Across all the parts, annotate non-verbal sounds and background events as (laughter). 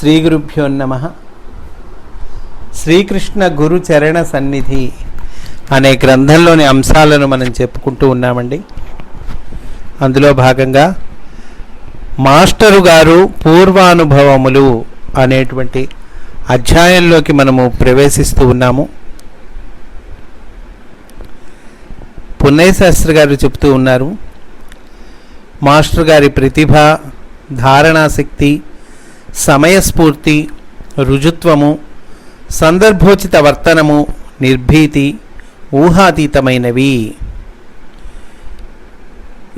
శ్రీ గురుభ్యో నమ. శ్రీకృష్ణ గురు చరణ సన్నిధి అనే గ్రంథంలోని అంశాలను మనం చెప్పుకుంటూ ఉన్నామండి. అందులో భాగంగా మాస్టరు గారు పూర్వానుభవములు అనేటువంటి అధ్యాయంలోకి మనము ప్రవేశిస్తూ ఉన్నాము. పున్నయ్య శాస్త్రి గారు చెప్తూ ఉన్నారు మాస్టర్ గారి ప్రతిభ ధారణాశక్తి సమయస్ఫూర్తి రుజుత్వము సందర్భోచిత వర్తనము నిర్భీతి ఊహాతీతమైనవి.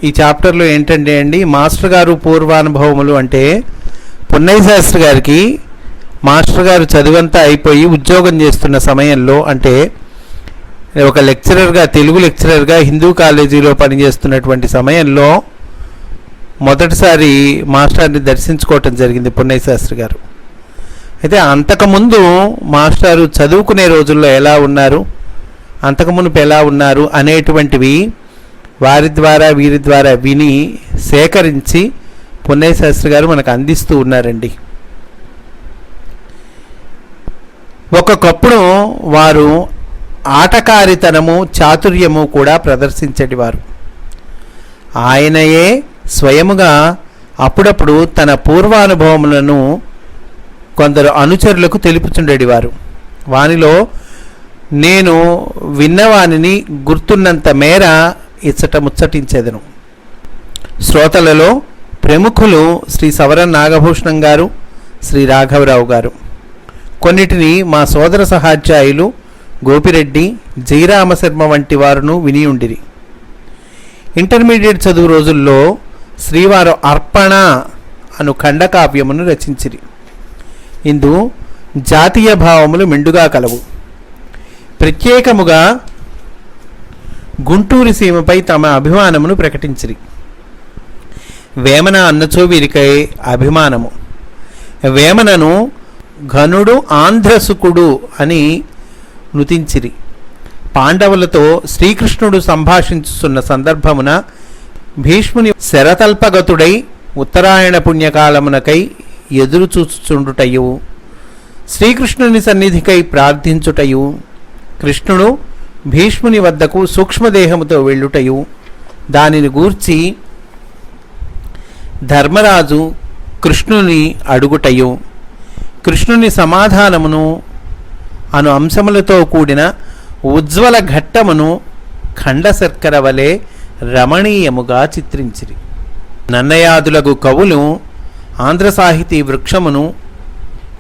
ఈ చాప్టర్లో ఏంటంటే అండి మాస్టర్ గారు పూర్వానుభవములు అంటే పున్నయ్య శాస్త్రి గారికి మాస్టర్ గారు చదువంతా అయిపోయి ఉద్యోగం చేస్తున్న సమయంలో అంటే ఒక లెక్చరర్గా తెలుగు లెక్చరర్గా హిందూ కాలేజీలో పనిచేస్తున్నటువంటి సమయంలో మొదటిసారి మాస్టర్ని దర్శించుకోవటం జరిగింది పున్నయ్య శాస్త్రి గారు. అయితే అంతకుముందు మాస్టారు చదువుకునే రోజుల్లో ఎలా ఉన్నారు అంతకుమునుపు ఎలా ఉన్నారు అనేటువంటివి వారి ద్వారా వీరి ద్వారా విని సేకరించి పున్నయ్య శాస్త్రి గారు మనకు అందిస్తూ ఉన్నారండి. ఒకప్పుడు వారు ఆటకారితనము చాతుర్యము కూడా ప్రదర్శించేటివారు. ఆయనయే స్వయముగా అప్పుడప్పుడు తన పూర్వానుభవములను కొందరు అనుచరులకు తెలుపుచుండేవారు వానిలో నేను విన్నవానిని గుర్తున్నంత మేర ఇచ్చట ముచ్చటించేదను. శ్రోతలలో ప్రముఖులు శ్రీ సవరణ నాగభూషణం గారు శ్రీ రాఘవరావు గారు. కొన్నిటిని మా సోదర సహాధ్యాయులు గోపిరెడ్డి జయరామశర్మ వంటి వారును వినియుండిరి. ఇంటర్మీడియట్ చదువు రోజుల్లో శ్రీవారు అర్పణ అను ఖండకావ్యమును రచించిరి. ఇందు జాతీయ భావములు మెండుగా కలవు. ప్రత్యేకముగా గుంటూరు సీమపై తమ అభిమానమును ప్రకటించిరి. వేమన అన్నచో వీరికై అభిమానము. వేమనను ఘనుడు ఆంధ్రసుకుడు అని నుతించిరి పాండవులతో శ్రీకృష్ణుడు సంభాషించుతున్న సందర్భమున భీష్ముని శరతల్పగతుడై ఉత్తరాయణ పుణ్యకాలమునకై ఎదురు చూచుచుండుటయు శ్రీకృష్ణుని సన్నిధికై ప్రార్థించుటయు కృష్ణుడు భీష్ముని వద్దకు సూక్ష్మదేహముతో వెళ్ళుటయు దానిని గూర్చి ధర్మరాజు కృష్ణుని అడుగుటయు కృష్ణుని సమాధానమును అను అంశములతో కూడిన ఉజ్వల ఘట్టమును ఖండశర్కర వలె రమణీయముగా చిత్రించిరి. నన్నయాదులకు కవులు ఆంధ్ర సాహితీ వృక్షమును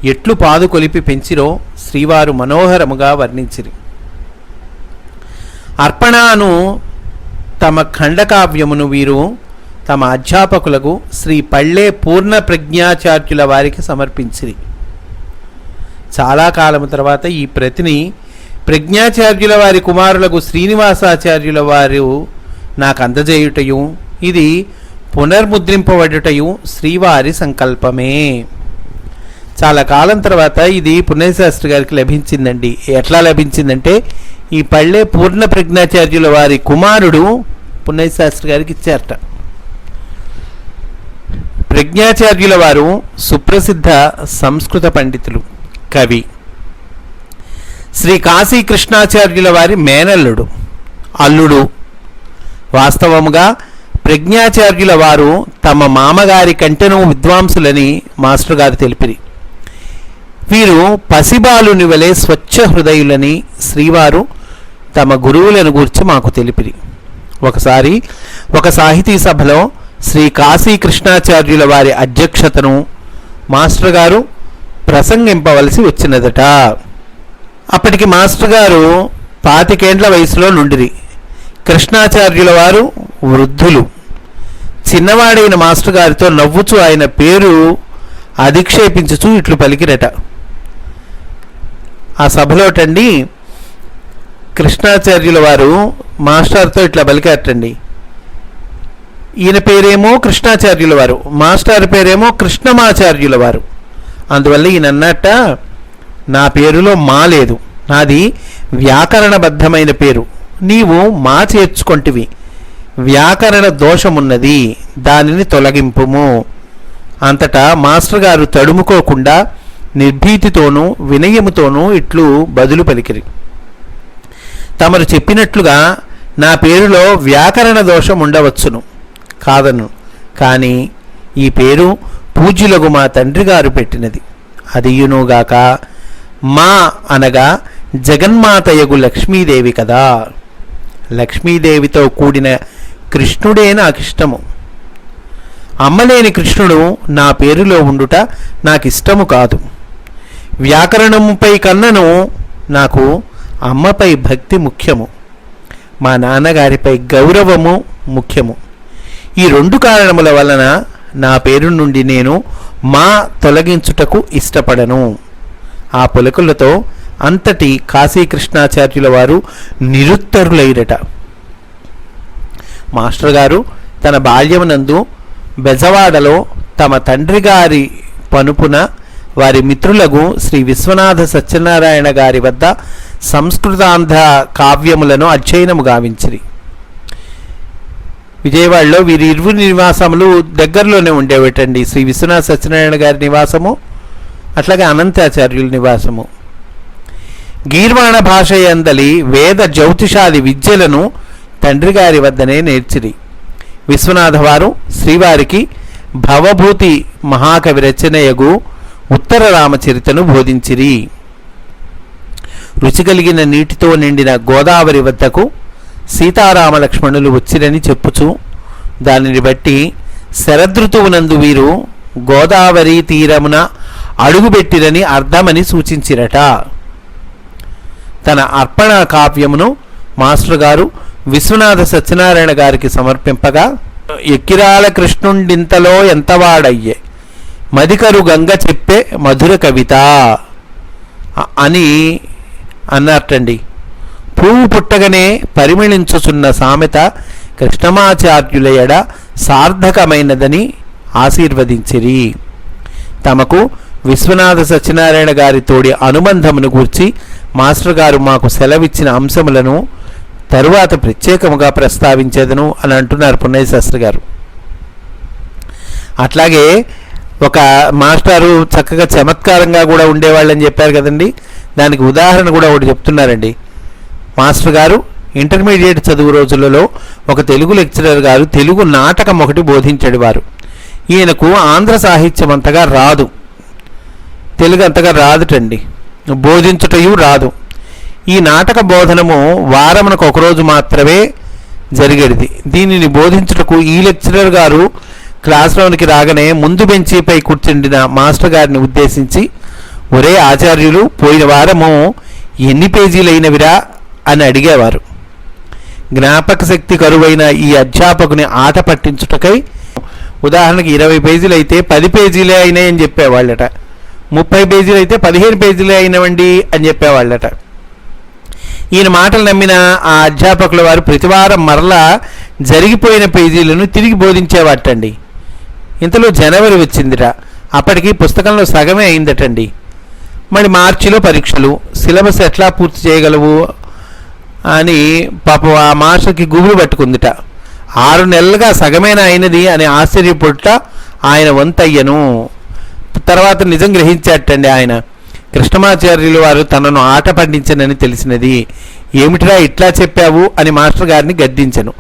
ఎట్లు పాదుకొలిపి పెంచిరో శ్రీవారు మనోహరముగా వర్ణించిరి. అర్పణను తమ ఖండకావ్యమును వీరు తమ అధ్యాపకులకు శ్రీ పళ్ళే పూర్ణ ప్రజ్ఞాచార్యుల వారికి సమర్పించిరి. చాలా కాలం తర్వాత ఈ ప్రతిని ప్రజ్ఞాచార్యుల వారి కుమారులకు శ్రీనివాసాచార్యుల వారు నాకు అందజేయుటయు. ఇది పునర్ముద్రింపబడుటయు శ్రీవారి సంకల్పమే. చాలా కాలం తర్వాత ఇది పుణ్యశాస్త్రి గారికి లభించిందండి. ఎట్లా లభించిందంటే ఈ పళ్ళే పూర్ణ ప్రజ్ఞాచార్యుల వారి కుమారుడు పుణ్యశాస్త్రి గారికి ఇచ్చారట. ప్రజ్ఞాచార్యుల వారు సుప్రసిద్ధ సంస్కృత పండితులు కవి. శ్రీ కాశీ కృష్ణాచార్యుల వారి మేనల్లుడు అల్లుడు. వాస్తవముగా ప్రజ్ఞాచార్యుల వారు తమ మామగారి కంటెను విద్వాంసులని మాస్టర్ గారు తెలిపిరి. వీరు పసిబాలుని వలె స్వచ్ఛ హృదయులని శ్రీవారు తమ గురువులను గూర్చి మాకు తెలిపిరి. ఒకసారి ఒక సాహితీ సభలో శ్రీ కాశీ కృష్ణాచార్యుల వారి అధ్యక్షతను మాస్టర్ గారు ప్రసంగింపవలసి వచ్చినదట. అప్పటికి మాస్టర్ గారు పాతికేండ్ల వయసులో నుండిరి. కృష్ణాచార్యుల వారు వృద్ధులు. చిన్నవాడైన మాస్టర్ గారితో నవ్వుచూ ఆయన పేరు అధిక్షేపించుచు ఇట్లు పలికిరట. ఆ సభలోటండి కృష్ణాచార్యుల వారు మాస్టర్తో ఇట్లా పలికారటండి. ఈయన పేరేమో కృష్ణాచార్యుల వారు మాస్టర్ పేరేమో కృష్ణమాచార్యుల వారు అందువల్ల ఈయన అన్నట్ట నా పేరులో మా లేదు నాది వ్యాకరణబద్ధమైన పేరు నీవు మా చేర్చుకొంటివి వ్యాకరణ దోషమున్నది దానిని తొలగింపుము. అంతటా మాస్టర్ గారు తడుముకోకుండా నిర్భీతితోనూ వినయముతోనూ ఇట్లు బదులు పలికిరి. తమరు చెప్పినట్లుగా నా పేరులో వ్యాకరణ దోషం ఉండవచ్చును. కాదను కానీ ఈ పేరు పూజ్యులకు మా తండ్రి గారు పెట్టినది. అదియునుగాక మా అనగా జగన్మాతయగు లక్ష్మీదేవి కదా. లక్ష్మీదేవితో కూడిన కృష్ణుడే నాకు ఇష్టము అమ్మలేని కృష్ణుడు నా పేరులో ఉండుట నాకు ఇష్టము కాదు. వ్యాకరణముపై కన్నను నాకు అమ్మపై భక్తి ముఖ్యము. మా నాన్నగారిపై గౌరవము ముఖ్యము. ఈ రెండు కారణముల వలన నా పేరు నుండి నేను మా తొలగించుటకు ఇష్టపడను. ఆ పులకులతో అంతటి కాశీకృష్ణాచార్యుల వారు నిరుత్తరులైరట. మాస్టర్ గారు తన బాల్యమునందు బెజవాడలో తమ తండ్రి గారి పనుపున వారి మిత్రులకు శ్రీ విశ్వనాథ సత్యనారాయణ గారి వద్ద సంస్కృతాంధ కావ్యములను అధ్యయనము గావించిరి. విజయవాడలో వీరి ఇరువు నివాసములు దగ్గరలోనే ఉండేవిటండి. శ్రీ విశ్వనాథ సత్యనారాయణ గారి నివాసము అట్లాగే అనంతాచార్యుల నివాసము. గీర్వాణ భాషయందలి వేద జ్యోతిషాది విద్యలను తండ్రి గారి వద్దనే నేర్చిరి. విశ్వనాథ వారు శ్రీవారికి భవభూతి మహాకవి రచనయగు ఉత్తర రామచరితను బోధించిరి. రుచి కలిగిన నీటితో నిండిన గోదావరి వద్దకు సీతారామ లక్ష్మణులు వచ్చిరని చెప్పుచు దానిని బట్టి శరదృతువునందు వీరు గోదావరి తీరమున అడుగుబెట్టిరని అర్థమని సూచించిరట. తన అర్పణ కావ్యమును మాస్టర్ గారు విశ్వనాథ సత్యనారాయణ గారికి సమర్పింపగా ఎక్కిరాల కృష్ణుండింతలో ఎంతవాడయ్యే? మదికరు గంగ చెప్పే మధుర కవిత అని అన్నట్టండి పువ్వు పుట్టగనే పరిమళించుచున్న సామెత కృష్ణమాచార్యులయడ సార్థకమైనదని ఆశీర్వదించిరి. తమకు విశ్వనాథ సత్యనారాయణ గారి తోడి అనుబంధమును గూర్చి మాస్టర్ గారు మాకు సెలవిచ్చిన అంశములను తరువాత ప్రత్యేకముగా ప్రస్తావించేదను అని అంటున్నారు పున్నయ్య శాస్త్రి గారు. అట్లాగే ఒక మాస్టారు చక్కగా చమత్కారంగా కూడా ఉండేవాళ్ళని చెప్పారు కదండి. దానికి ఉదాహరణ కూడా ఒకటి చెప్తున్నారండి. మాస్టర్ గారు ఇంటర్మీడియట్ చదువు రోజులలో ఒక తెలుగు లెక్చరర్ గారు తెలుగు నాటకం ఒకటి బోధించాడు వారు. ఈయనకు ఆంధ్ర సాహిత్యం అంతగా రాదు. తెలుగు అంతగా రాదుటండి. బోధించుటయు రాదు. ఈ నాటక బోధనము వారమునకు ఒకరోజు మాత్రమే జరిగేది. దీనిని బోధించుటకు ఈ లెక్చరర్ గారు క్లాస్లోనికి రాగానే ముందు బెంచీపై కూర్చుండిన మాస్టర్ గారిని ఉద్దేశించి ఒరే ఆచార్యులు పోయిన వారము ఎన్ని పేజీలైనవిరా? అని అడిగేవారు. జ్ఞాపక శక్తి కరువైన ఈ అధ్యాపకుని ఆట పట్టించుటకై ఉదాహరణకి ఇరవై పేజీలు అయితే పది పేజీలే అయినాయని చెప్పేవాళ్ళట. ముప్పై పేజీలు అయితే పదిహేను పేజీలే అయినవండి అని చెప్పేవాళ్ళట. ఈయన మాటలు నమ్మిన ఆ అధ్యాపకుల వారు ప్రతివారం మరలా జరిగిపోయిన పేజీలను తిరిగి బోధించేవాటండి. ఇంతలో జనవరి వచ్చిందిట. అప్పటికి పుస్తకంలో సగమే అయిందటండి. మరి మార్చిలో పరీక్షలు సిలబస్ ఎట్లా పూర్తి చేయగలవు అని పాపం ఆ మాస్టర్కి గుబులు పట్టుకుందిట. ఆరు నెలలుగా సగమేనా అయినది అని ఆశ్చర్యపడుట ఆయన వంతయ్యను. తర్వాత నిజం గ్రహించాటండి ఆయన. కృష్ణమాచార్యులు వారు తనను ఆట పండించనని తెలిసినది ఏమిటిరా ఇట్లా చెప్పావు? అని మాస్టర్ గారిని గద్దించను.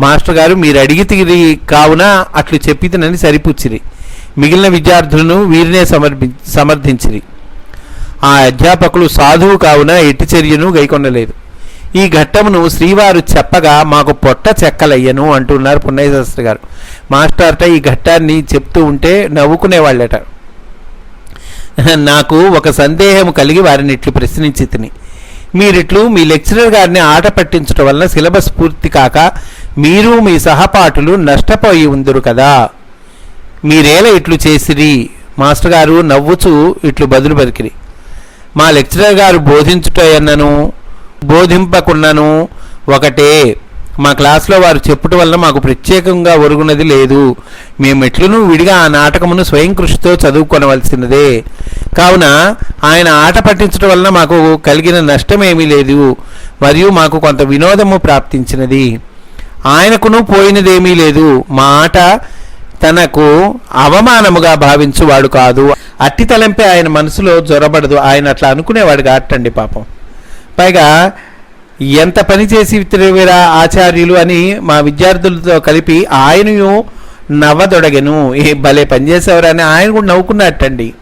మాస్టర్ గారు మీరు అడిగితిరి కావున అట్లు చెప్పితనని సరిపుచ్చిరి. మిగిలిన విద్యార్థులను వీరినే సమర్పి సమర్థించిరి. ఆ అధ్యాపకులు సాధువు కావున ఎట్టి చర్యను గైకొనలేదు. ఈ ఘట్టమును శ్రీవారు చెప్పగా మాకు పొట్ట చెక్కలయ్యను అంటున్నారు పున్నయ్య శాస్త్రి గారు. మాస్టర్ట ఈ ఘట్టాన్ని చెప్తూ ఉంటే నవ్వుకునేవాళ్ళట. (laughs) నాకు ఒక సందేహం కలిగి వారిని ఇట్లు ప్రశ్నించి తిని. మీరిట్లు మీ లెక్చరర్ గారిని ఆట పట్టించడం వలన సిలబస్ పూర్తి కాక మీరు మీ సహపాఠులు నష్టపోయి ఉందరు కదా. మీరేల ఇట్లు చేసిరి? మాస్టర్ గారు నవ్వుచూ ఇట్లు బదులు బతికిరి మా లెక్చరర్ గారు బోధించుటయన్నను బోధింపకున్నను ఒకటే మా క్లాస్లో వారు చెప్పుట వలన మాకు ప్రత్యేకంగా ఒరుగునది లేదు. మేము ఎట్లును విడిగా ఆ నాటకమును స్వయం కృషితో చదువుకొనవలసినదే. కావున ఆయన ఆట పట్టించడం వలన మాకు కలిగిన నష్టమేమీ లేదు. మరియు మాకు కొంత వినోదము ప్రాప్తించినది. ఆయనకును పోయినదేమీ లేదు. మా ఆట తనకు అవమానముగా భావించువాడు కాదు. అట్టి తలంపే ఆయన మనసులో జొరబడదు. ఆయన అట్లా అనుకునేవాడు కాటండి పాపం. పైగా ఎంత పని చేసి తిరిగిరా ఆచార్యులు అని మా విద్యార్థులతో కలిపి ఆయనయు నవ్వదొడగెను. ఏ భలే పనిచేసేవారని ఆయన కూడా నవ్వుకున్నట్టండి.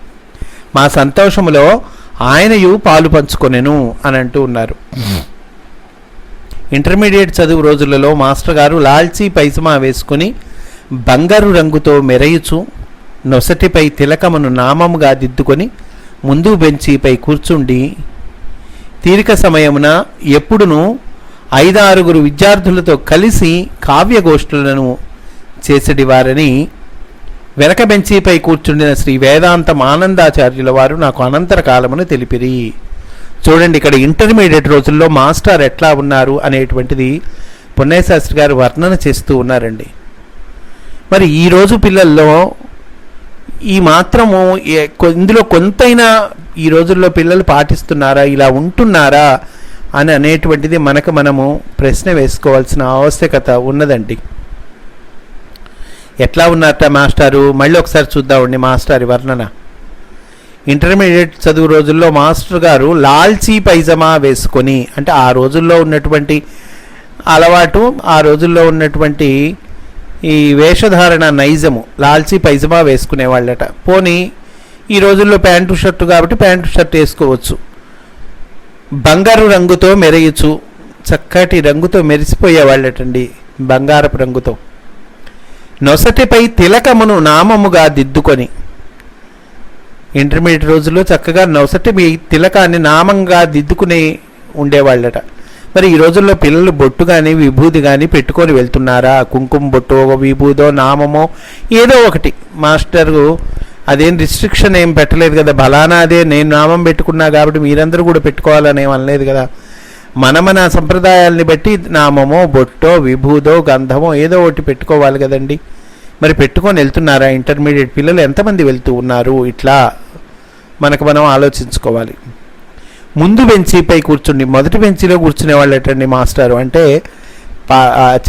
మా సంతోషములో ఆయనయు పాలు పంచుకొనెను అని అంటూ ఉన్నారు. ఇంటర్మీడియట్ చదువు రోజులలో మాస్టర్ గారు లాల్చీ పైసమా వేసుకుని బంగారు రంగుతో మెరయుచు నొసటిపై తిలకమును నామముగా దిద్దుకొని ముందు బెంచిపై కూర్చుండి తీరిక సమయమున ఎప్పుడునూ ఐదారుగురు విద్యార్థులతో కలిసి కావ్యగోష్ఠులను చేసేటివారని వెనక బెంచీపై కూర్చుండిన శ్రీ వేదాంతం ఆనందాచార్యుల వారు నాకు అనంతర కాలమును తెలిపిరి. చూడండి ఇక్కడ ఇంటర్మీడియట్ రోజుల్లో మాస్టర్ ఎట్లా ఉన్నారు అనేటువంటిది పుణ్యశాస్త్రి గారు వర్ణన చేస్తూ ఉన్నారండి. మరి ఈరోజు పిల్లల్లో ఈ మాత్రము ఏ- ఇందులో కొంతైనా ఈ రోజుల్లో పిల్లలు పాటిస్తున్నారా? ఇలా ఉంటున్నారా? అని అనేటువంటిది మనకు మనము ప్రశ్న వేసుకోవాల్సిన ఆవశ్యకత ఉన్నదండి. ఎట్లా ఉన్నారట మాస్టారు? మళ్ళీ ఒకసారి చూద్దామండి మాస్టారి వర్ణన. ఇంటర్మీడియట్ చదువు రోజుల్లో మాస్టర్ గారు లాల్చీ పైజమా వేసుకొని అంటే ఆ రోజుల్లో ఉన్నటువంటి అలవాటు ఆ రోజుల్లో ఉన్నటువంటి ఈ వేషధారణ నైజము లాల్చీ పైజమా వేసుకునేవాళ్ళట. పోనీ ఈ రోజుల్లో ప్యాంటు షర్టు కాబట్టి ప్యాంటు షర్ట్ వేసుకోవచ్చు. బంగారు రంగుతో మెరయచ్చు. చక్కటి రంగుతో మెరిసిపోయేవాళ్ళటండి బంగారపు రంగుతో. నొసటిపై తిలకమును నామముగా దిద్దుకొని. ఇంటర్మీడియట్ రోజుల్లో చక్కగా నొసటి మీ తిలకాన్ని నామంగా దిద్దుకుని ఉండేవాళ్ళట. మరి ఈ రోజుల్లో పిల్లలు బొట్టు కానీ విభూది కానీ పెట్టుకొని వెళ్తున్నారా? కుంకుమ బొట్టు ఒక విభూదో నామమో ఏదో ఒకటి. మాస్టరు అదేం రిస్ట్రిక్షన్ ఏం పెట్టలేదు కదా. బలానా అదే నేను నామం పెట్టుకున్నా కాబట్టి మీరందరూ కూడా పెట్టుకోవాలని ఏం అనలేదు కదా. మన మన సంప్రదాయాల్ని బట్టి నామమో బొట్టో విభూదో గంధమో ఏదో ఒకటి పెట్టుకోవాలి కదండి. మరి పెట్టుకొని వెళ్తున్నారా ఇంటర్మీడియట్ పిల్లలు? ఎంతమంది వెళ్తూ ఉన్నారు? ఇట్లా మనకు మనం ఆలోచించుకోవాలి. ముందు బెంచీపై కూర్చుండి మొదటి బెంచీలో కూర్చునే వాళ్ళు ఎటండి మాస్టారు? అంటే పా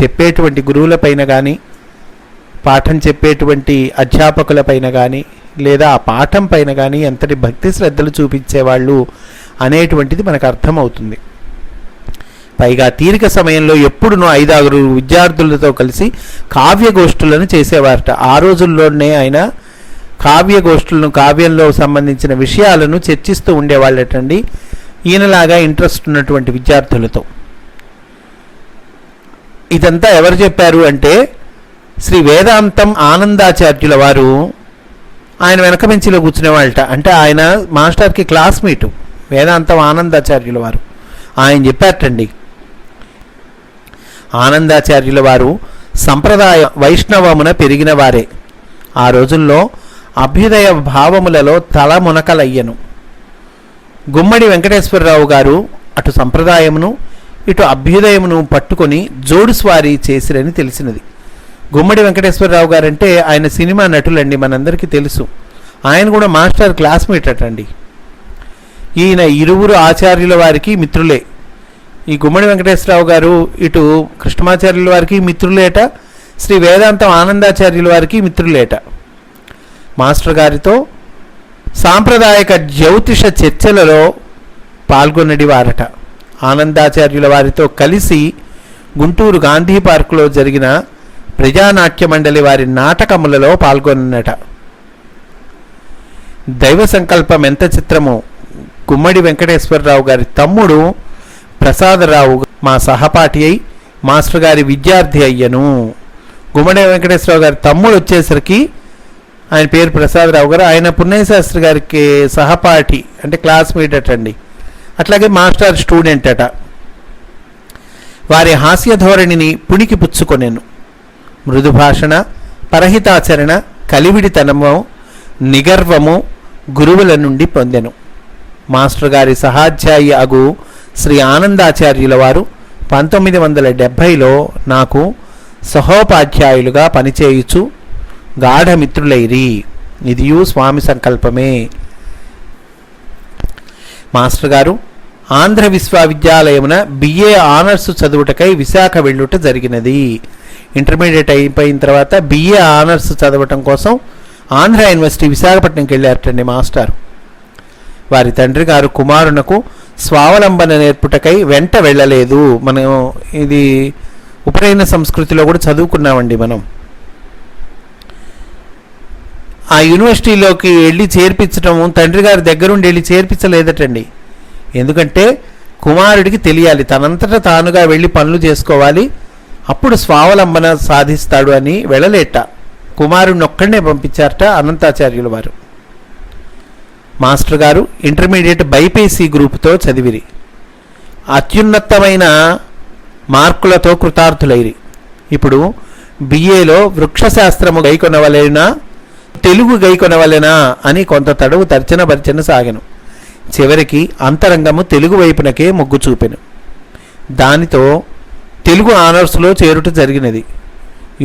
చెప్పేటువంటి గురువుల పైన కానీ పాఠం చెప్పేటువంటి అధ్యాపకుల పైన కానీ లేదా ఆ పాఠం పైన కానీ ఎంతటి భక్తి శ్రద్ధలు చూపించేవాళ్ళు అనేటువంటిది మనకు అర్థమవుతుంది. పైగా తీరిక సమయంలో ఎప్పుడునో ఐదారు విద్యార్థులతో కలిసి కావ్యగోష్ఠులను చేసేవారట. ఆ రోజుల్లోనే ఆయన కావ్యగోష్ఠులను కావ్యంలో సంబంధించిన విషయాలను చర్చిస్తూ ఉండేవాళ్ళటండి. ఈయనలాగా ఇంట్రెస్ట్ ఉన్నటువంటి విద్యార్థులతో. ఇదంతా ఎవరు చెప్పారు అంటే శ్రీ వేదాంతం ఆనందాచార్యుల వారు ఆయన వెనక బెంచిలో కూర్చునేవాళ్ళట అంటే ఆయన మాస్టర్కి క్లాస్మేటు వేదాంతం ఆనందాచార్యుల వారు. ఆయన చెప్పారటండి. ఆనందాచార్యుల వారు సంప్రదాయ వైష్ణవమున పెరిగిన వారే. ఆ రోజుల్లో అభ్యుదయ భావములలో తల మునకలయ్యను. గుమ్మడి వెంకటేశ్వరరావు గారు అటు సంప్రదాయమును ఇటు అభ్యుదయమును పట్టుకొని జోడు స్వారీ చేసిరని తెలిసినది. గుమ్మడి వెంకటేశ్వరరావు గారంటే ఆయన సినిమా నటులండి మనందరికీ తెలుసు. ఆయన కూడా మాస్టర్ క్లాస్మేట్ అటండి. ఈయన ఇరువురు ఆచార్యుల వారికి మిత్రులే. ఈ గుమ్మడి వెంకటేశ్వరరావు గారు ఇటు కృష్ణమాచార్యుల వారికి మిత్రులేట శ్రీ వేదాంతం ఆనందాచార్యుల వారికి మిత్రులేట. మాస్టర్ గారితో సాంప్రదాయక జ్యోతిష చర్చలలో పాల్గొనడి వారట. ఆనందాచార్యుల వారితో కలిసి గుంటూరు గాంధీ పార్కులో జరిగిన ప్రజానాట్య మండలి వారి నాటకములలో పాల్గొన్నట. దైవ సంకల్పం ఎంత చిత్రమో. గుమ్మడి వెంకటేశ్వరరావు గారి తమ్ముడు ప్రసాదరావు మా సహపాఠి అయి మాస్టర్ గారి విద్యార్థి అయ్యను. గుమ్మడి వెంకటేశ్వరరావు గారి తమ్ముడు వచ్చేసరికి ఆయన పేరు ప్రసాదరావు గారు. ఆయన పుణ్యశాస్త్రి గారికి సహపాఠి అంటే క్లాస్మేట్ అటండి. అట్లాగే మాస్టర్ స్టూడెంట్ అట. వారి హాస్య ధోరణిని పుణికి పుచ్చుకొనేను. మృదుభాషణ పరహితాచరణ కలివిడితనము నిగర్వము గురువుల నుండి పొందెను. మాస్టర్ గారి సహాధ్యాయి అగు శ్రీ ఆనందాచార్యుల వారు పంతొమ్మిది వందల డెబ్భైలో నాకు సహోపాధ్యాయులుగా పనిచేయుచు గాఢమిత్రులైరి. ఇదియు స్వామి సంకల్పమే. మాస్టర్ గారు ఆంధ్ర విశ్వవిద్యాలయమున బిఏ ఆనర్స్ చదువుటకై విశాఖ వెళ్ళుట జరిగినది. ఇంటర్మీడియట్ అయిపోయిన తర్వాత బిఏ ఆనర్స్ చదవటం కోసం ఆంధ్ర యూనివర్సిటీ విశాఖపట్నంకి వెళ్ళారటండి మాస్టారు. వారి తండ్రి గారు కుమారునకు స్వావలంబన నేర్పుటకై వెంట వెళ్ళలేదు. మనం ఇది ఉపనయన సంస్కృతిలో కూడా చదువుకున్నామండి మనం. ఆ యూనివర్సిటీలోకి వెళ్ళి చేర్పించడం తండ్రి గారి దగ్గరుండి వెళ్ళి చేర్పించలేదటండి. ఎందుకంటే కుమారుడికి తెలియాలి. తనంతట తానుగా వెళ్ళి పనులు చేసుకోవాలి. అప్పుడు స్వావలంబన సాధిస్తాడు అని వెళ్ళలేట. కుమారుడిని ఒక్కడనే పంపించారట అనంతాచార్యుల వారు. మాస్టర్ గారు ఇంటర్మీడియట్ బైపీసీ గ్రూపుతో చదివిరి. అత్యున్నతమైన మార్కులతో కృతార్థులైరి. ఇప్పుడు బిఏలో వృక్షశాస్త్రము గైకొనవలేనా తెలుగు గైకొనవలెనా అని కొంత తడవు తర్చన భర్చన సాగెను. చివరికి అంతరంగము తెలుగు వైపునకే మొగ్గు చూపెను. దానితో తెలుగు ఆనర్స్లో చేరుట జరిగినది.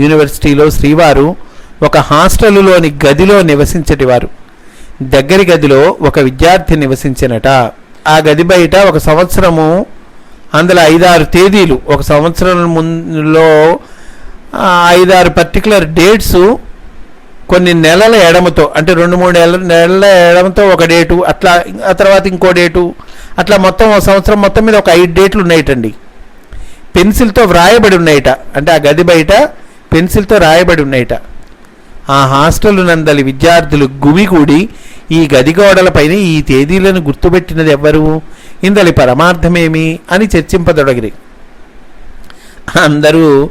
యూనివర్సిటీలో శ్రీవారు ఒక హాస్టలులోని గదిలో నివసించటివారు. దగ్గరి గదిలో ఒక విద్యార్థి నివసించినట. ఆ గది బయట ఒక సంవత్సరము అందులో ఐదారు తేదీలు ఒక సంవత్సరం ముందులో ఐదారు పర్టికులర్ డేట్స్ కొన్ని నెలల ఎడమతో అంటే రెండు మూడు నెలల నెలల ఎడమతో ఒక డేటు అట్లా ఆ తర్వాత ఇంకో డేటు అట్లా మొత్తం ఒక సంవత్సరం మొత్తం మీద ఒక ఐదు డేట్లు ఉన్నాయటండి. పెన్సిల్తో వ్రాయబడి ఉన్నాయట. అంటే ఆ గది బయట పెన్సిల్తో రాయబడి ఉన్నాయట. ఆ హాస్టల్ నందలి విద్యార్థులు గుమిగూడి ఈ గది గోడలపైన ఈ తేదీలను గుర్తుపెట్టినది ఎవ్వరు? ఇందలి పరమార్థమేమి? అని చర్చింపదొడగిరి. అందరూ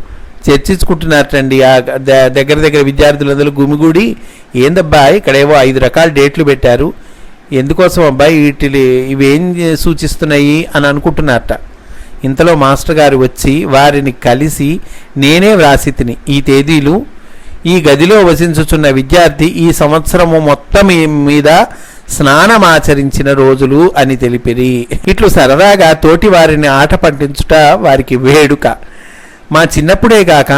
చర్చించుకుంటున్నారటండి. ఆ ద- దగ్గర దగ్గర విద్యార్థులందరూ గుమిగూడి ఏందబ్బా ఇక్కడేవో ఐదు రకాల డేట్లు పెట్టారు. ఎందుకోసం అబ్బాయి వీటి ఇవేం సూచిస్తున్నాయి? అని అనుకుంటున్నారట. ఇంతలో మాస్టర్ గారు వచ్చి వారిని కలిసి నేనే వ్రాసి తిని ఈ తేదీలు ఈ గదిలో వసించుచున్న విద్యార్థి ఈ సంవత్సరము మొత్తం మీద స్నానమాచరించిన రోజులు అని తెలిపిరి. ఇట్లు సరదాగా తోటి వారిని ఆట పట్టించుట వారికి వేడుక. మా చిన్నప్పుడే కాక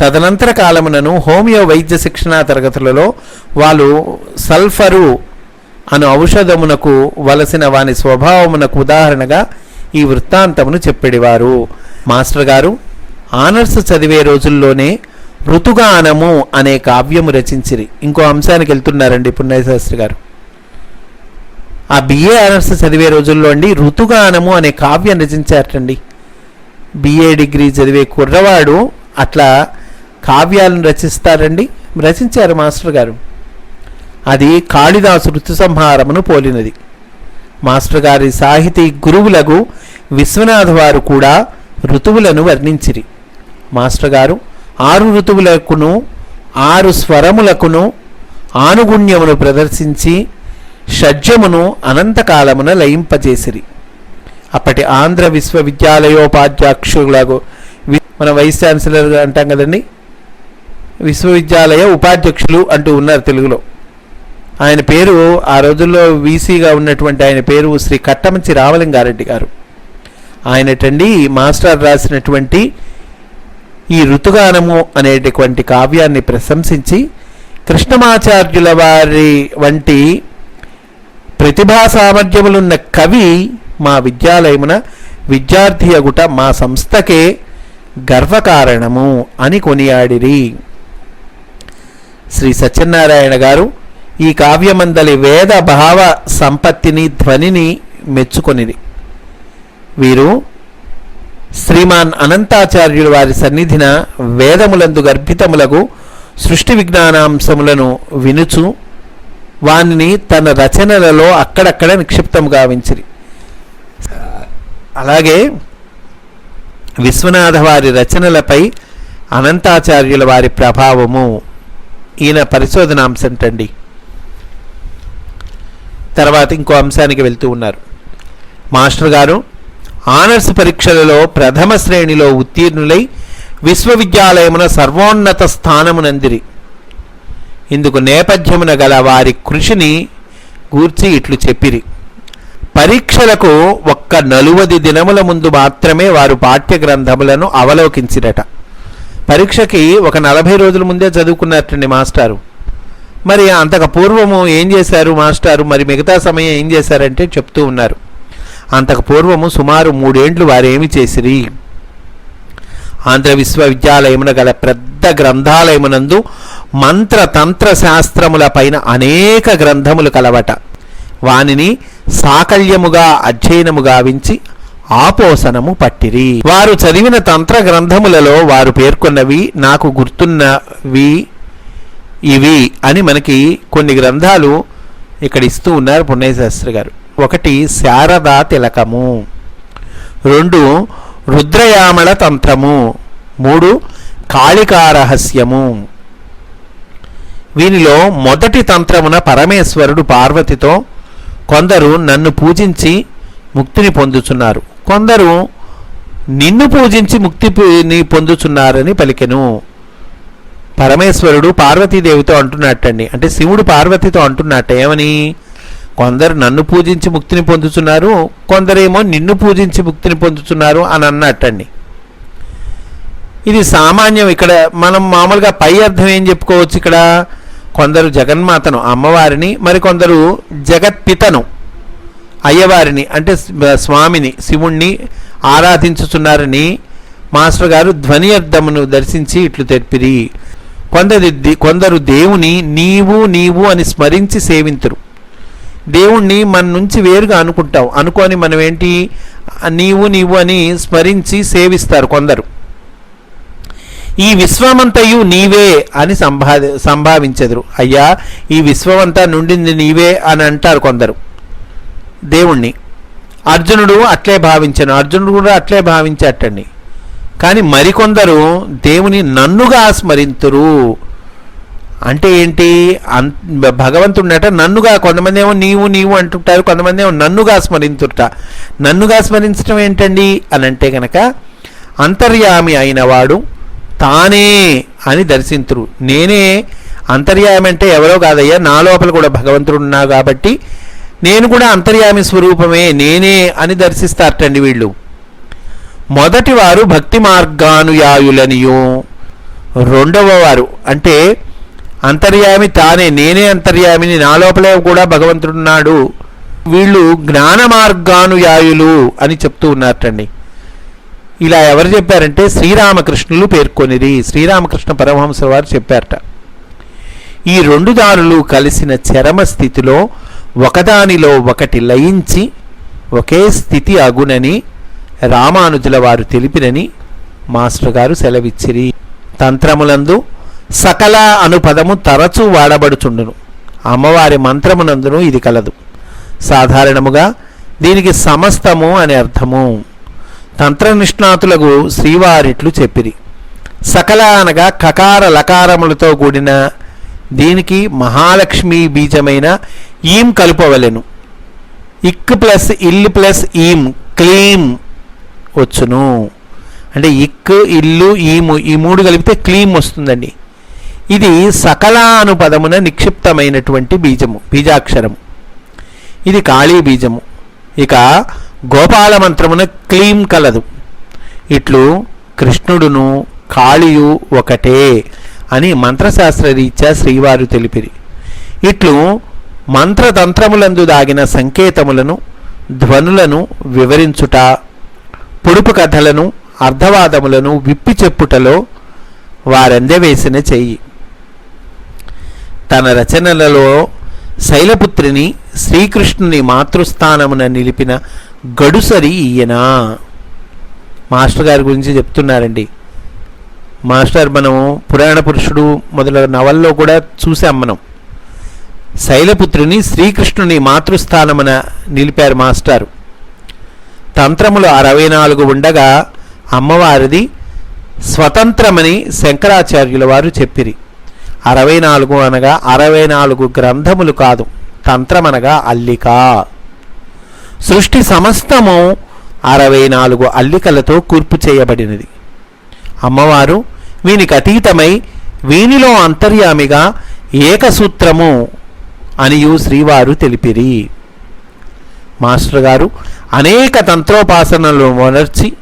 తదనంతర కాలమునను హోమియో వైద్య శిక్షణా తరగతులలో వాళ్ళు సల్ఫరు అను ఔషధమునకు వలసిన వాని స్వభావమునకు ఉదాహరణగా ఈ వృత్తాంతమును చెప్పేవారు. మాస్టర్ గారు ఆనర్స్ చదివే రోజుల్లోనే ఋతుగానము అనే కావ్యము రచించిరి. ఇంకో అంశానికి వెళ్తున్నారండి పుణ్యశాస్త్రి గారు. ఆ బిఏ ఆనర్స్ చదివే రోజుల్లో అండి ఋతుగానము అనే కావ్యం రచించారటండి. బిఏ డిగ్రీ చదివే కుర్రవాడు అట్లా కావ్యాలను రచిస్తారండి. రచించారు మాస్టర్ గారు. అది కాళిదాసు ఋతు సంహారమును పోలినది. మాస్టర్ గారి సాహితీ గురువులకు విశ్వనాథ వారు కూడా ఋతువులను వర్ణించిరి. మాస్టర్ గారు ఆరు ఋతువులకును ఆరు స్వరములకును ఆనుగుణ్యమును ప్రదర్శించి షడ్జమును అనంతకాలమున లయింపజేసిరి. అప్పటి ఆంధ్ర విశ్వవిద్యాలయోపాధ్యక్షులకు మన వైస్ ఛాన్సలర్ అంటాం కదండి? విశ్వవిద్యాలయ ఉపాధ్యక్షులు అంటూ ఉన్నారు తెలుగులో. ఆయన పేరు ఆ రోజుల్లో వీసీగా ఉన్నటువంటి ఆయన పేరు శ్రీ కట్టమంచి రామలింగారెడ్డి గారు. ఆయనటండి మాస్టర్ రాసినటువంటి ఈ ఋతుగానము అనేటటువంటి కావ్యాన్ని ప్రశంసించి కృష్ణమాచార్యుల వారి వంటి ప్రతిభా సామర్థ్యములున్న కవి మా విద్యాలయమున విద్యార్థి అగుట మా సంస్థకే గర్వకారణము అని కొనియాడిరి. శ్రీ సత్యనారాయణ గారు ఈ కావ్యమందలి వేద భావ సంపత్తిని ధ్వనిని మెచ్చుకొనిది. వీరు శ్రీమాన్ అనంతాచార్యుల వారి సన్నిధిన వేదములందు గర్భితములకు సృష్టి విజ్ఞానాంశములను వినుచు వానిని తన రచనలలో అక్కడక్కడ నిక్షిప్తం గావించిరి. అలాగే విశ్వనాథ వారి రచనలపై అనంతాచార్యుల వారి ప్రభావము ఈయన పరిశోధనాంశంటండి తర్వాత ఇంకో అంశానికి వెళ్తూ ఉన్నారు. మాస్టర్ గారు ఆనర్స్ పరీక్షలలో ప్రథమ శ్రేణిలో ఉత్తీర్ణులై విశ్వవిద్యాలయమున సర్వోన్నత స్థానమునందిరి. ఇందుకు నేపథ్యమున గల వారి కృషిని గూర్చి ఇట్లు చెప్పిరి. పరీక్షలకు ఒక్క నలువది దినముల ముందు మాత్రమే వారు పాఠ్య గ్రంథములను అవలోకించిరట. పరీక్షకి ఒక నలభై రోజుల ముందే చదువుకున్నట్టండి మాస్టారు. మరి అంతకు పూర్వము ఏం చేశారు మాస్టారు? మరి మిగతా సమయం ఏం చేశారంటే చెప్తూ ఉన్నారు. అంతకు పూర్వము సుమారు మూడేండ్లు వారేమి చేసిరి? ఆంధ్ర విశ్వవిద్యాలయమున గల పెద్ద గ్రంథాలయమునందు మంత్ర తంత్ర శాస్త్రముల పైన అనేక గ్రంథములు కలవట. వానిని సాకల్యముగా అధ్యయనము గావించి ఆపోసనము పట్టిరి. వారు చదివిన తంత్ర గ్రంథములలో వారు పేర్కొన్నవి నాకు గుర్తున్నవి ఇవి అని మనకి కొన్ని గ్రంథాలు ఇక్కడ ఇస్తూ ఉన్నారు పుణ్యశాస్త్రి గారు. ఒకటి శారదా తిలకము. రెండు రుద్రయామళ తంత్రము. మూడు కాళికారహస్యము. వీనిలో మొదటి తంత్రమున పరమేశ్వరుడు పార్వతితో కొందరు నన్ను పూజించి ముక్తిని పొందుచున్నారు. కొందరు నిన్ను పూజించి ముక్తిని పొందుచున్నారని పలికెను. పరమేశ్వరుడు పార్వతీదేవితో అంటున్నట్టండి. అంటే శివుడు పార్వతితో అంటున్నట్ట. ఏమని? కొందరు నన్ను పూజించి ముక్తిని పొందుతున్నారు కొందరేమో నిన్ను పూజించి ముక్తిని పొందుతున్నారు అని అన్నట్టండి. ఇది సామాన్యం ఇక్కడ. మనం మామూలుగా పై అర్థం ఏం చెప్పుకోవచ్చు ఇక్కడ? కొందరు జగన్మాతను అమ్మవారిని మరికొందరు జగత్పితను అయ్యవారిని అంటే స్వామిని శివుణ్ణి ఆరాధించుచున్నారని మాస్టర్ గారు ధ్వని అర్థమును దర్శించి ఇట్లు తెప్పిరి. కొందరు కొందరు దేవుని నీవు నీవు అని స్మరించి సేవింతురు. దేవుణ్ణి మన నుంచి వేరుగా అనుకుంటాం అనుకొని మనం ఏంటి నీవు నీవు అని స్మరించి సేవిస్తారు కొందరు. ఈ విశ్వమంతయు నీవే అని సంభా సంభావించెదరు. అయ్యా ఈ విశ్వమంతా నుండింది నీవే అని అంటారు కొందరు దేవుణ్ణి. అర్జునుడు అట్లే భావించను. అర్జునుడు కూడా అట్లే భావించేటండి. కానీ మరికొందరు దేవుని నన్నుగా స్మరింతురు. అంటే ఏంటి? అన్ భగవంతుడినట నన్నుగా కొంతమంది ఏమో నీవు నీవు అంటుంటారు కొంతమంది ఏమో నన్నుగా స్మరించుట నన్నుగా స్మరించడం ఏంటండి? అని అంటే కనుక అంతర్యామి అయినవాడు తానే అని దర్శింతురు. నేనే అంతర్యామి అంటే ఎవరో కాదయ్యా నా లోపల కూడా భగవంతుడు ఉన్నా కాబట్టి నేను కూడా అంతర్యామి స్వరూపమే నేనే అని దర్శిస్తారటండి వీళ్ళు. మొదటివారు భక్తి మార్గానుయాయులనియు. రెండవ వారు అంటే అంతర్యామి తానే నేనే అంతర్యామిని నా లోపలే కూడా భగవంతుడున్నాడు. వీళ్ళు జ్ఞాన మార్గానుయాయులు అని చెప్తూ ఉన్నారటండి. ఇలా ఎవరు చెప్పారంటే శ్రీరామకృష్ణులు పేర్కొనిది శ్రీరామకృష్ణ పరమహంస వారు చెప్పారట. ఈ రెండు దారులు కలిసిన చరమ స్థితిలో ఒకదానిలో ఒకటి లయించి ఒకే స్థితి అగునని రామానుజుల వారు తెలిపినని మాస్టర్ గారు సెలవిచ్చిరి. తంత్రములందు సకల అనుపదము తరచూ వాడబడుచుండును. అమ్మవారి మంత్రమునందును ఇది కలదు. సాధారణముగా దీనికి సమస్తము అని అర్థము. తంత్ర నిష్ణాతులకు శ్రీవారిట్లు చెప్పిరి. సకల అనగా కకార లకారములతో కూడిన దీనికి మహాలక్ష్మి బీజమైన ఈం కలుపవలెను. ఇక్ ప్లస్ ఇల్లు ప్లస్ ఈం క్లీం వచ్చును. అంటే ఇక్ ఇల్లు ఈము ఈ మూడు కలిపితే క్లీం వస్తుందండి. ఇది సకల పదమున నిక్షిప్తమైనటువంటి బీజము బీజాక్షరము. ఇది కాళీ బీజము. ఇక గోపాల మంత్రమున క్లీం కలదు. ఇట్లు కృష్ణుడును కాళియు ఒకటే అని మంత్రశాస్త్ర రీత్యా శ్రీవారు తెలిపిరి. ఇట్లు మంత్రతంత్రములందు దాగిన సంకేతములను ధ్వనులను వివరించుట పొడుపు కథలను అర్థవాదములను విప్పి చెప్పుటలో వారందవేసిన చెయ్యి తన రచనలలో శైలపుత్రిని శ్రీకృష్ణుని మాతృస్థానమున నిలిపిన గడుసరి ఈయన. మాస్టర్ గారి గురించి చెప్తున్నారండి. మాస్టర్ మనం పురాణ పురుషుడు మొదలగు నవల్లో కూడా చూసాం మనం. శైలపుత్రుని శ్రీకృష్ణుని మాతృస్థానమున నిలిపారు మాస్టారు. తంత్రములు అరవై నాలుగు ఉండగా అమ్మవారిది స్వతంత్రమని శంకరాచార్యుల వారు చెప్పిరి. అరవై నాలుగు అనగా అరవై నాలుగు గ్రంథములు కాదు తంత్రమనగా అల్లిక. సృష్టి సమస్తము అరవై నాలుగు అల్లికలతో కూర్పు చేయబడినది. అమ్మవారు వీనికి అతీతమై వీనిలో అంతర్యామిగా ఏకసూత్రము అనియు శ్రీవారు తెలిపిరి. మాస్టర్ గారు అనేక తంత్రోపాసనలు మొనర్చి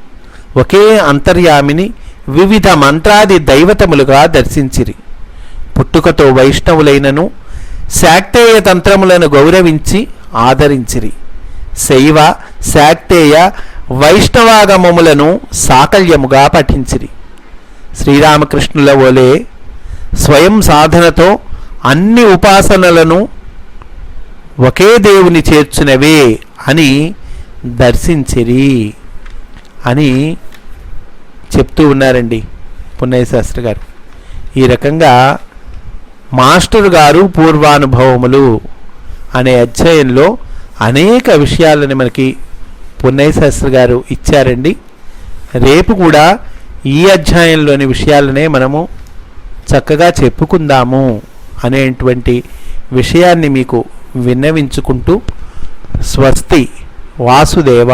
ఒకే అంతర్యామిని వివిధ మంత్రాది దైవతములుగా దర్శించిరి. పుట్టుకతో వైష్ణవులైనను శాక్తేయ తంత్రములను గౌరవించి ఆదరించిరి. శైవ శాక్తేయ వైష్ణవాగమములను సాకల్యముగా పఠించిరి. శ్రీరామకృష్ణుల వలె స్వయం సాధనతో అన్ని ఉపాసనలను ఒకే దేవుని చేర్చునవే అని దర్శించిరి అని చెప్తూ ఉన్నారండి పున్నయశాస్త్రి గారు. ఈ రకంగా మాస్టర్ గారు పూర్వానుభవములు అనే అధ్యాయంలో అనేక విషయాలని మనకి పున్నయ్య శాస్త్రి గారు ఇచ్చారండి. రేపు కూడా ఈ అధ్యాయంలోని విషయాలనే మనము చక్కగా చెప్పుకుందాము అనేటువంటి విషయాన్ని మీకు విన్నవించుకుంటూ స్వస్తి. వాసుదేవ